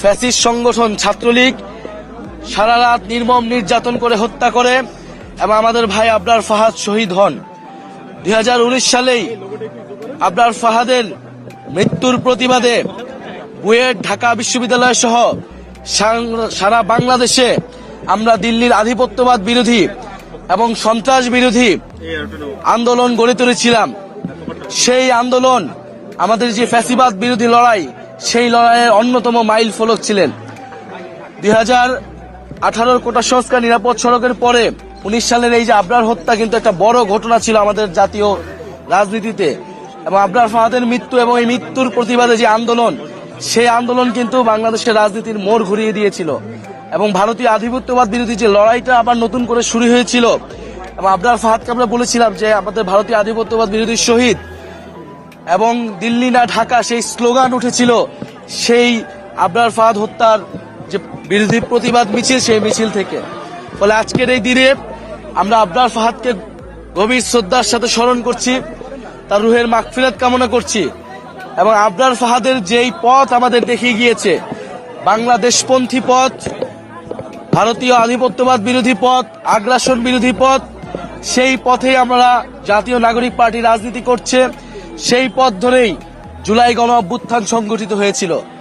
Fascist সংগঠন ছাত্রলীগ সারা রাত নির্মম নির্যাতন করে হত্যা করে এবং আমাদের ভাই আবরার ফাহাদ শহীদ হন। দুই সালেই আবরার ফাহাদের মৃত্যুর প্রতিবাদে বুয়েট, ঢাকা বিশ্ববিদ্যালয় সহ সারা বাংলাদেশে আমরা দিল্লির আধিপত্যবাদ বিরোধী এবং সন্ত্রাস বিরোধী আন্দোলন গড়ে তুলেছিলাম। সেই আন্দোলন, আমাদের যে ফ্যাসিবাদ বিরোধী লড়াই সেই লড়াইয়ের অন্যতম মাইল ফলক ছিলেন। দুই হাজার আঠারোর কোটা সংস্কার নিরাপদ সড়কের পরে উনিশ সালের এই যে আবরার হত্যা কিন্তু একটা বড় ঘটনা ছিল আমাদের জাতীয় রাজনীতিতে। এবং আবরার ফাহাদের মৃত্যু এবং এই মৃত্যুর প্রতিবাদে যে আন্দোলন, সেই আন্দোলন কিন্তু বাংলাদেশের রাজনীতির মোড় ঘুরিয়ে দিয়েছিল। এবং ভারতীয় আধিপত্যবাদ বিরোধী যে লড়াইটা আবার নতুন করে শুরু হয়েছিল, এবং আবরার ফাহাদকে আমরা বলেছিলাম যে আমাদের ভারতীয় আধিপত্যবাদ বিরোধী শহীদ এবং দিল্লি না ঢাকা সেই স্লোগান উঠেছিল, সেই আবরার ফাহাদ হত্যার যে বিরোধী প্রতিবাদ মিছিল, সেই মিছিল থেকে। ফলে আজকের এই দিনে আমরা আবরার ফাহাদকে গভীর শ্রদ্ধার সাথে স্মরণ করছি, তার রুহের মাগফিরাত কামনা করছি এবং আবরার ফাহাদের যেই পথ আমাদের দেখিয়ে গিয়েছে, বাংলাদেশপন্থী পথ, ভারতীয় আধিপত্যবাদ বিরোধী পথ, আগ্রাসন বিরোধী পথ, সেই পথে আমরা জাতীয় নাগরিক পার্টি রাজনীতি করছে। সেই পথ ধরেই জুলাই গণ অভ্যুত্থান সংগঠিত হয়েছিল।